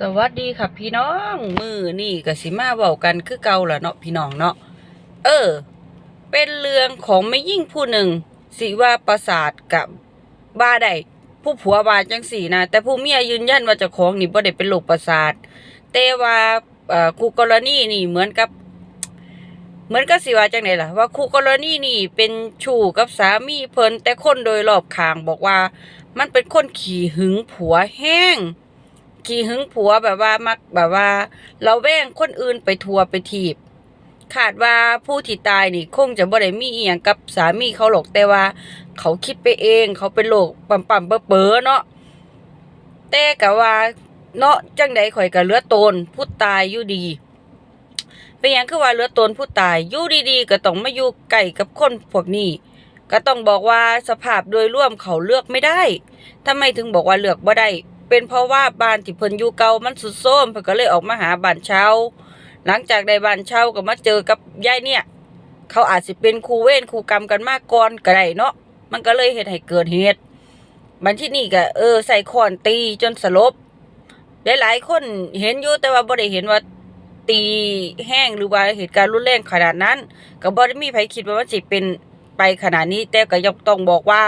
สวัสดีค่ะพี่น้องมือนี่ก็สิมาเว้ากันคือเก่าละเนาะพี่น้องเนาะเออ เป็นเรื่องของไม่ยิ่งผู้หนึ่งสิว่าประสาทกับบ้าได้ผู้ผัวบาจังสี่นะแต่ผู้เมียยืนยันว่าจ้าของนี่บ่ได้เป็นโรคประสาทแต่ว่าอ่อคู่กรณีนี่เหมือนกับ เหมือนกับสิว่าจังไดล่ะว่าคู่กรณีนี่เป็นชู้กับสามีเพิ่นแต่คนโดยรอบข้างบอกว่า มันเป็นคนขี้หึงผัวแห้ง ขี้หึงผัวแบบว่ามักแบบว่า เราแว่งคนอื่นไปทัวไปทีบขาดว่าผู้ที่ตายนี่คงจะบ่ได้มีอีหยังกับสามีเขาหรอกแต่ว่า เขาคิดไปเอง เขาเป็นโรคปั่มปั่มเบอเบอเนาะแต่กะว่าเนาะจังใดข่อยก็เหลือตนผู้ตายอยู่ดี เป็นหยังคือว่าเหลือตนผู้ตายอยู่ดีๆ ก็ต้องมาอยู่ใกล้กับคนพวกนี้ก็ต้องบอกว่าสภาพโดยร่วมเขาเลือกไม่ได้ทำไมถึงบอกว่าเลือกบ่ได้ เป็นเพราะว่าบ้านที่เพิ่นอยู่เก่ามันสุดโทมเพิ่นก็เลยออกมาหาบ้านเช่าหลังจากได้บ้านเช่าก็มาเจอกับยายเนี่ย เขาอาจสิเป็นครูเวรครูกรรมกันมากก่อนก็ได้เนาะมันก็เลยเฮ็ดให้เกิดเหตุบันที่นี่ก็เออ ใส่ค้อนตีจนสลบหลายๆคนเห็นอยู่แต่ว่าบ่ได้เห็นว่าตีแห้งหรือว่าเหตุการณ์รุนแรงขนาดนั้น ก็บ่ได้มีใครคิดว่ามันสิเป็น ไปขนาดนี้แต่ก็ยังต้องบอกว่า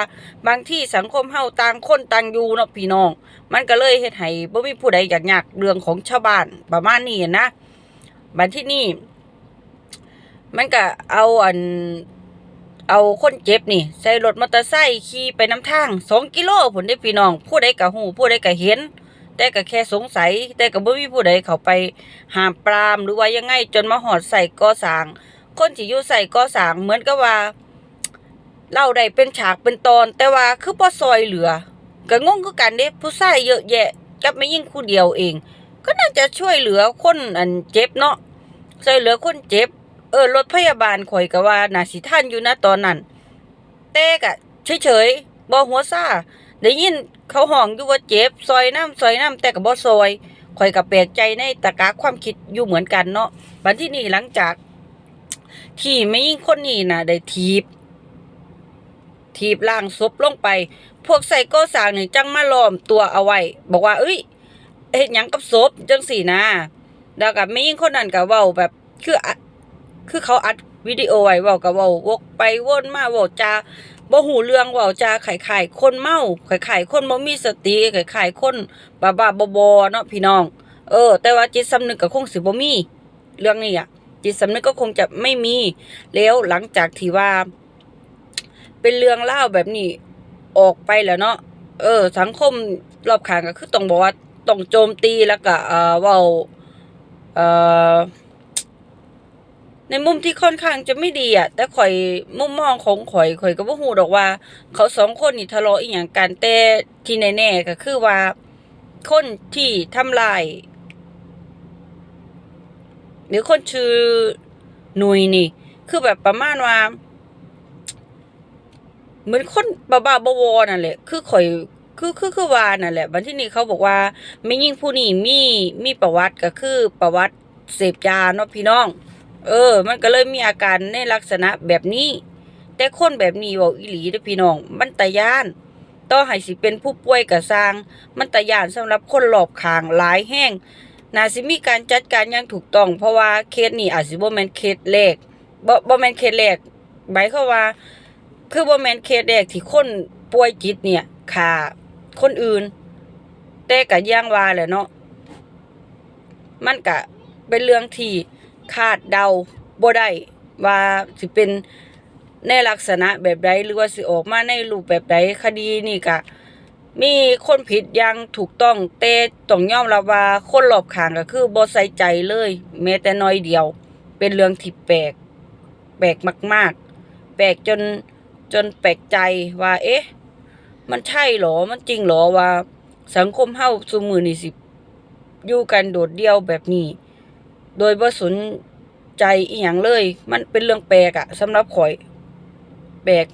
บางที่สังคมเฮาต่างคนต่างอยู่เนาะพี่น้อง มันก็เลยเฮ็ดให้บ่มีผู้ใดอยากยากเรื่องของชาวบ้านประมาณนี้นะบัดที่นี่มันก็เอาอันเอาคนเจ็บนี่ ใส่รถมอเตอร์ไซค์ขี่ไปน้ำทางสองกิโลผลได้พี่น้อง ผู้ใดก็หูผู้ใดก็เห็น แต่ก็แค่สงสัย แต่ก็บ่มีผู้ใดเข้าไปห้ามปรามหรือว่ายังไงจนมาหอดใส่ก่อสร้าง คนที่อยู่ใส่ก่อสร้างเหมือนกับว่า เล่าได้เป็นฉากเป็นตอน แต่ว่าคือบ่ซอยเหลือก็งงคือกันเด้ผู้ชายเยอะแยะกับไม่ยิ่งคู่เดียวเอง ก็น่าจะช่วยเหลือคนอันเจ็บเนาะช่วยเหลือคนเจ็บ เออรถพยาบาลข่อยก็ว่าน่าสิทันอยู่นะตอนนั้นแต่ก็เฉยๆบ่หัวซ่าได้ยินเขาห้องอยู่ว่าเจ็บซอยน้ำซอยน้ำแต่ก็บ่ซอยข่อยก็แปลกใจในตะกาความคิดอยู่เหมือนกันเนาะบัดที่นี่หลังจาก ที่ไม่ยิ่งคนนี้น่ะได้ทีบ ทีบล่างศพลงไป พวกใส่ก้อสางหนี่งจังมาล้อมตัวเอาไว้ บอกว่า เอ้ยเฮ็ดหยังกับศพจังสี่นะแล้วก็ไม่ยิ่งคนนั้นก็เว้าแบบคืออัดคือเขาอัดวิดีโอไว้เว้าก็เว้าวกไปวนมาเว้าจาบ่หูเรื่องเว้าจาไข่ๆคนเมาไข่ๆคนบ่มีสติไข่ๆคนบ้าๆบอๆเนาะพี่น้อง เออ แต่ว่าจิตสำนึกก็คงสิบ่มี เรื่องนี้อะ จิตสำนึกก็คงจะไม่มี แล้วหลังจากที่ว่า เป็นเรื่องเล่าแบบนี้ออกไปแล้วเนาะเออ สังคมรอบข้างก็คือต้องบอกว่าต้องโจมตีแล้วก็เอ่อเว้าเอ่อในมุมที่ค่อนข้างจะไม่ดีอะ แต่ข่อยมุมมองของข่อยข่อยก็บ่ฮู้ดอกว่า เขาสองคนนี่ทะเลาะอีหยังกันแต่ที่แน่ๆก็คือว่า คนที่ทำลายหรือคนชื่อหนุยนี่ คือแบบประมาณว่า เหมือนคนบ้าบ้าบวอนั่นแหละคือข่อยคือคือคือว่านั่นแหละวันที่นี่เขาบอกว่าไม่ยิ่งผู้นี้มีมีประวัติก็คือประวัติเสพยาเนาะพี่น้อง เออ มันก็เลยมีอาการในลักษณะแบบนี้ แต่คนแบบนี้เว่าอีหลีเด้อพี่น้อง มันตะยานต่อให้สิเป็นผู้ป่วยก็สร้าง มันตะยานสำหรับคนรอบขางหลายแห้งน่าสิมีการจัดการอย่างถูกต้อง เพราะว่าเคสนี้อาจสิบ่แม่นเคสแรกบ่บ่แม่นเคสแรกหมายความว่า คือบ่แมนเคสแรกที่คนป่วยจิตเนี่ยฆ่าคนอื่น แต่ก็อย่างวาแหละเนาะมันก็เป็นเรื่องที่คาดเดาบ่ได้ว่าสิเป็นในลักษณะแบบใดหรือว่าสิออกมาในรูปแบบใดคดีนี่ก็มีคนผิดอย่างถูกต้องแต่ต้องยอมรับว่าคนรอบขางก็คือบ่ใส่ใจเลย แม้แต่น้อยเดียว เป็นเรื่องที่แปลก แปลกมาก ๆ แปลกจน จนแปลกใจว่า เอ๊ะ มันใช่เหรอ มันจริงเหรอว่า สังคมเฮาซุมือนี่สิอยู่กันโดดเดี่ยวแบบนี้ โดยบ่สนใจอีหยังเลย มันเป็นเรื่องแปลกอะสำหรับข่อย แปลก